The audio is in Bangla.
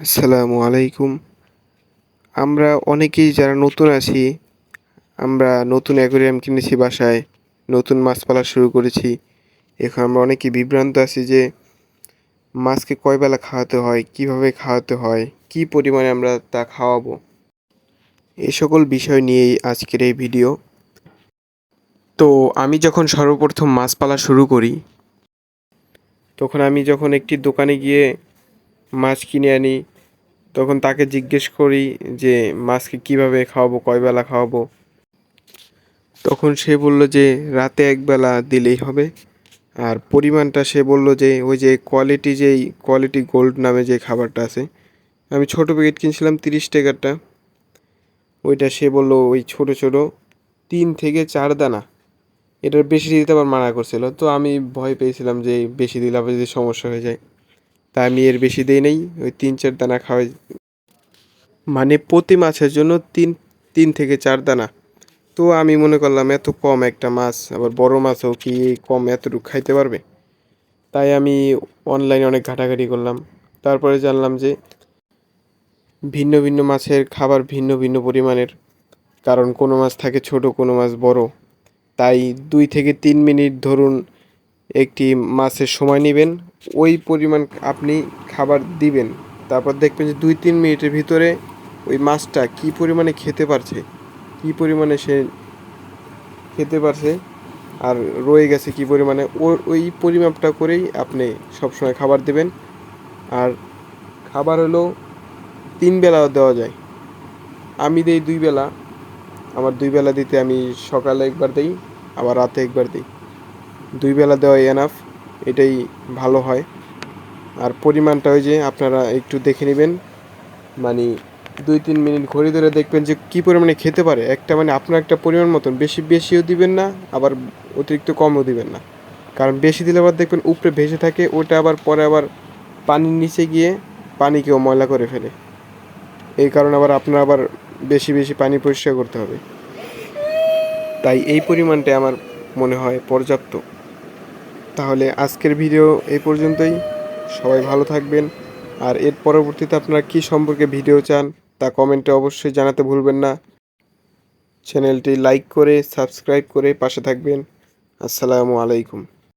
আসসালামু আলাইকুম। আমরা অনেকেই যারা নতুন আছি, আমরা নতুন অ্যাকোরিয়াম কিনেছি বাসায়, নতুন মাছ পালা শুরু করেছি। এখন আমরা অনেকেই বিভ্রান্ত আছি যে মাছকে কয় বেলা খাওয়াতে হয়, কীভাবে খাওয়াতে হয়, কি পরিমাণে আমরা তা খাওয়াবো। এ সকল বিষয় নিয়েই আজকের এই ভিডিও। তো আমি যখন সর্বপ্রথম মাছ পালা শুরু করি, তখন আমি যখন একটি দোকানে গিয়ে মাছ কিনে আনি। তখন তাকে জিজ্ঞেস করি যে, মাছকে কীভাবে খাওয়াবো? কয় বেলা খাওয়াবো? তখন সে বলল যে, রাতে একবেলা দিলেই হবে। আর পরিমাণটা সে বলল যে, ওই যে কোয়ালিটি যেই কোয়ালিটি গোল্ড নামে যে খাবারটা আছে, আমি ছোটো প্যাকেট কিনছিলাম তিরিশ টাকারটা। ওইটা সে বলল, ওই ছোট ছোট তিন থেকে চার দানা। এটার বেশি দিতে আবার মানা করছিল। তো আমি ভয় পেয়েছিলাম যে, বেশি দিলে আবার যদি সমস্যা হয়ে যায়। তা আমি এর বেশি দিই নেই, ওই তিন চার দানা খাওয়াই। মানে প্রতি মাছের জন্য তিন তিন থেকে চার দানা। তো আমি মনে করলাম এত কম একটা মাছ, আবার বড় মাছও কি কম এতটুকু খাইতে পারবে? তাই আমি অনলাইনে অনেক ঘাটাঘাটি করলাম। তারপরে জানলাম যে ভিন্ন ভিন্ন মাছের খাবার ভিন্ন ভিন্ন পরিমাণের। কারণ কোনো মাছ থাকে ছোট, কোনো মাছ বড়। তাই দুই থেকে তিন মিনিট ধরুন একটি মাছের সময় নেবেন, ওই পরিমাণ আপনি খাবার দিবেন, তারপর দেখবেন যে দুই তিন মিনিটের ভিতরে ওই মাছটা কী পরিমাণে খেতে পারছে, কী পরিমাণে সে খেতে পারছে, আর রয়ে গেছে কী পরিমাণে ওর ওই পরিমাপটা করেই আপনি সবসময় খাবার দেবেন। আর খাবার হলো তিন বেলাও দেওয়া যায়। আমি দিই দুই বেলা, আমার দুই বেলা দিতে আমি সকালে একবার দিই, আবার রাতে একবার দিই। দুই বেলা দেওয়াই এনাফ এটাই ভালো হয়। আর পরিমাণটা ওই যে আপনারা একটু দেখে নেবেন। মানে দুই তিন মিনিট ঘড়ি ধরে দেখবেন যে কী পরিমাণে খেতে পারে। একটা মানে আপনার একটা পরিমাণ মতন। বেশি বেশিও দিবেন না, আবার অতিরিক্ত কমও দিবেন না। কারণ বেশি দিলে আবার দেখবেন উপরে ভেসে থাকে, ওটা আবার পরে আবার পানির নিচে গিয়ে পানিকেও ময়লা করে ফেলে। এই কারণে আবার আপনার আবার বেশি বেশি পানি পরিষ্কার করতে হবে। তাই এই পরিমাণটা আমার মনে হয় পর্যাপ্ত। তাহলে আজকের ভিডিও এ পর্যন্তই। সবাই ভালো থাকবেন। আর এর পরবর্তীতে আপনারা কি সম্পর্কে ভিডিও চান তা কমেন্টে অবশ্যই জানাতে ভুলবেন না। চ্যানেলটি লাইক করে, সাবস্ক্রাইব করে পাশে থাকবেন। আসসালামু আলাইকুম।